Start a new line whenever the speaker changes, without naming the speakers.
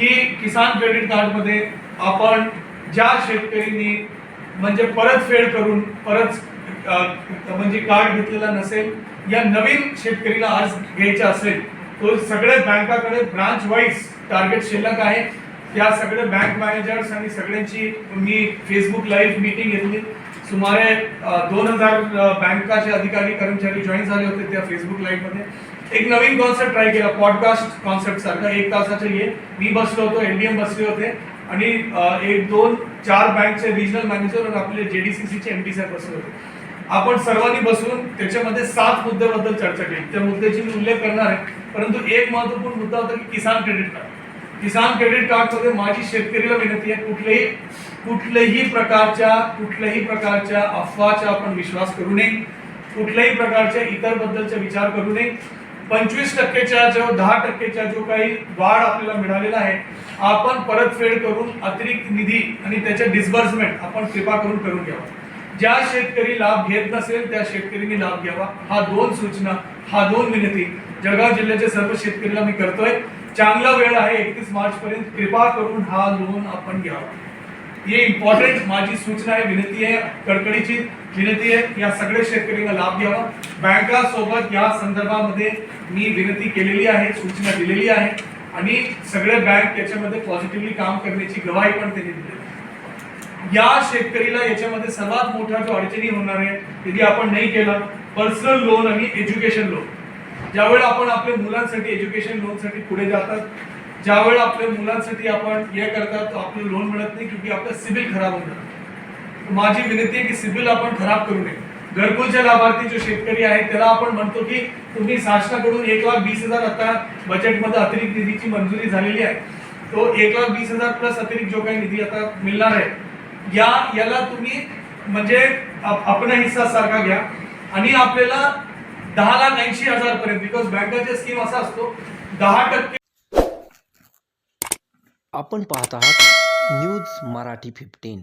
की किसान क्रेडिट कार्डमध्ये आपण ज्या शेतकरींनी म्हणजे परतफेड करून परत म्हणजे कार्ड घेतलेला नसेल या नवीन शेतकरीला आज घ्यायचा असेल तो सगळ्या बँकाकडे ब्रांच वाईज टार्गेट शिल्लक आहे. त्या सगळे बँक मॅनेजर्स आणि सगळ्यांची मी फेसबुक लाईव्ह मीटिंग घेतली. सुमारे दोन हजार बँकाचे अधिकारी कर्मचारी जॉईन झाले होते त्या फेसबुक लाईव्हमध्ये. एक नवीन कॉन्सेप्ट ट्राय केला पॉडकास्ट कॉन्सेप्ट सारखा. एक तासाचे ये मी बसलो होतो एनडीएम बसले होते. आणि एक दोन चार बँकचे रिजनल मॅनेजर आणि आपले जेडीसीसीचे एमडी साहेब बसले होते. आपण सर्वांनी बसून त्याच्यामध्ये सात मुद्द्याबद्दल चर्चा केली. त्या मुद्द्याची मी उल्लेख करणार आहे. परंतु एक महत्त्वपूर्ण मुद्दा होता की किसान क्रेडिट कार्ड किसान क्रेडिट कार्डमध्ये माझी शेतकरीला विनंती आहे कुठलेही कुठल्याही प्रकारच्या कुठल्याही प्रकारच्या अफवाचा आपण विश्वास करू नये. कुठल्याही प्रकारच्या इतर बद्दलचा विचार करू नये. पंचवीस टक्केच्या जो दहा टक्केच्या जो काही वाढ आपल्याला मिळालेला आहे आपण परतफेड करून अतिरिक्त निधी आणि त्याचे डिस्बर्समेंट आपण कृपा करून करून घ्यावा. ज्या शेतकरी लाभ घेत नसेल त्या शेतकरीने लाभ घ्यावा. हा दोन सूचना हा दोन विनंती जळगाव जिल्ह्याच्या सर्व शेतकरीला मी करतोय. चांगला वेळ आहे एकतीस मार्च पर्यंत कृपा करून हा लोन आपण घ्यावा. ये इम्पॉर्टंट माझी सूचना आहे विनंती आहे कडकडीची विनंती आहे या सगळ्या शेतकऱ्यांना लाभ द्यावा बँका सोबत या संदर्भामध्ये मी विनंती केलेली आहे सूचना दिलेली आहे. आणि सगळे बँक याच्यामध्ये पॉझिटिव्हली काम करण्याची गवाही पण त्यांनी दिली. या शेतकरीला याच्यामध्ये सर्वात मोठा जो अडचणी होणार आहे यदि आपण नाही केलं. पर्सनल लोन आणि एज्युकेशन लोन ज्यावेळेला आपण आपल्या मुलांसाठी एज्युकेशन लोनसाठी पुढे जातात ज्यावेळेला आपल्या मुलांसाठी आपण हे करतात आपलं लोन मिळत नाही क्योंकि आपलं सिबिल खराब होऊन माझी विनंती आहे की सिबिल आपण खराब करू नये. घरकुलच्या लाभार्थी जो शेतकरी आहे त्याला आपण म्हणतो की तुम्ही शासनाकडून एक लाख वीस हजार आता बजेटमध्ये अतिरिक्त निधीची मंजुरी झालेली आहे. तो एक लाख वीस हजार प्लस अतिरिक्त जो काही निधी आता मिळणार आहे या याला तुम्ही म्हणजे आपला हिस्सा सारखा घ्या. आणि आपल्याला दहा लाख ऐंशी हजार पर्यंत बिकॉज बँकाचा स्कीम असा असतो दहा टक्के
आपण पाहत आहात न्यूज मराठी फिफ्टीन